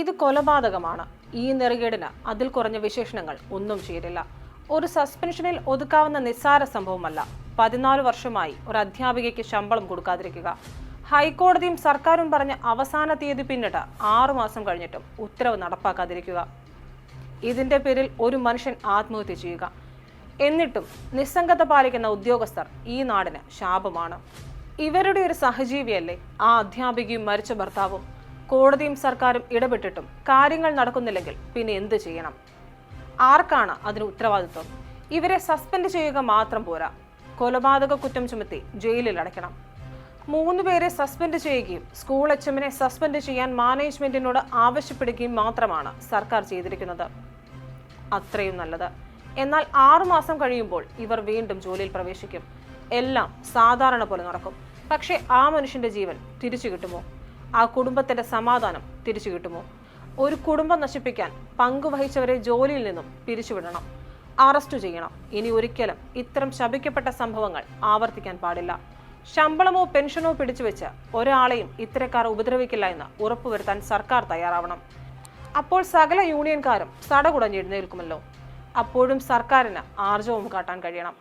ഇത് കൊലപാതകമാണ്. ഈ നെറുകേടിന് അതിൽ കുറഞ്ഞ വിശേഷണങ്ങൾ ഒന്നും ചെയ്തില്ല. ഒരു സസ്പെൻഷനിൽ ഒതുക്കാവുന്ന നിസ്സാര സംഭവമല്ല. പതിനാല് വർഷമായി ഒരു അധ്യാപികയ്ക്ക് ശമ്പളം കൊടുക്കാതിരിക്കുക. ഹൈക്കോടതിയും സർക്കാരും പറഞ്ഞ അവസാന തീയതി പിന്നിട്ട് ആറു മാസം കഴിഞ്ഞിട്ടും ഉത്തരവ് നടപ്പാക്കാതിരിക്കുക. ഇതിന്റെ പേരിൽ ഒരു മനുഷ്യൻ ആത്മഹത്യ ചെയ്യുക. എന്നിട്ടും നിസ്സംഗത പാലിക്കുന്ന ഉദ്യോഗസ്ഥർ ഈ നാടിന് ശാപമാണ്. ഇവരുടെ ഒരു സഹജീവിയല്ലേ? ആ അധ്യാപികയും മരിച്ച ഭർത്താവും കോടതിയും സർക്കാരും ഇടപെട്ടിട്ടും കാര്യങ്ങൾ നടക്കുന്നില്ലെങ്കിൽ പിന്നെ എന്ത് ചെയ്യണം? ആർക്കാണ് അതിന് ഉത്തരവാദിത്വം? ഇവരെ സസ്പെൻഡ് ചെയ്യുക മാത്രം പോരാ. കൊലപാതക കുറ്റം ചുമത്തി ജയിലിൽ അടയ്ക്കണം. മൂന്ന് പേരെ സസ്പെൻഡ് ചെയ്യുകയും സ്കൂൾ എച്ച് എമ്മിനെ സസ്പെൻഡ് ചെയ്യാൻ മാനേജ്മെന്റിനോട് ആവശ്യപ്പെടുകയും മാത്രമാണ് സർക്കാർ ചെയ്തിരിക്കുന്നത്. അത്രയും നല്ലത്. എന്നാൽ ആറുമാസം കഴിയുമ്പോൾ ഇവർ വീണ്ടും ജോലിയിൽ പ്രവേശിക്കും. എല്ലാം സാധാരണ പോലെ നടക്കും. പക്ഷേ ആ മനുഷ്യന്റെ ജീവൻ തിരിച്ചു കിട്ടുമോ? ആ കുടുംബത്തിന്റെ സമാധാനം തിരിച്ചു കിട്ടുമോ? ഒരു കുടുംബം നശിപ്പിക്കാൻ പങ്കുവഹിച്ചവരെ ജോലിയിൽ നിന്നും പിരിച്ചുവിടണം. അറസ്റ്റ് ചെയ്യണം. ഇനി ഒരിക്കലും ഇത്തരം ശപിക്കപ്പെട്ട സംഭവങ്ങൾ ആവർത്തിക്കാൻ പാടില്ല. ശമ്പളമോ പെൻഷനോ പിടിച്ചുവെച്ച് ഒരാളെയും ഇത്തരക്കാർ ഉപദ്രവിക്കില്ല എന്ന് ഉറപ്പുവരുത്താൻ സർക്കാർ തയ്യാറാവണം. അപ്പോൾ സകല യൂണിയൻകാരും സടകുടഞ്ഞെഴുന്നേൽക്കുമല്ലോ അപ്പോഴും സർക്കാരിന് ആർജവം കാട്ടാൻ കഴിയണം.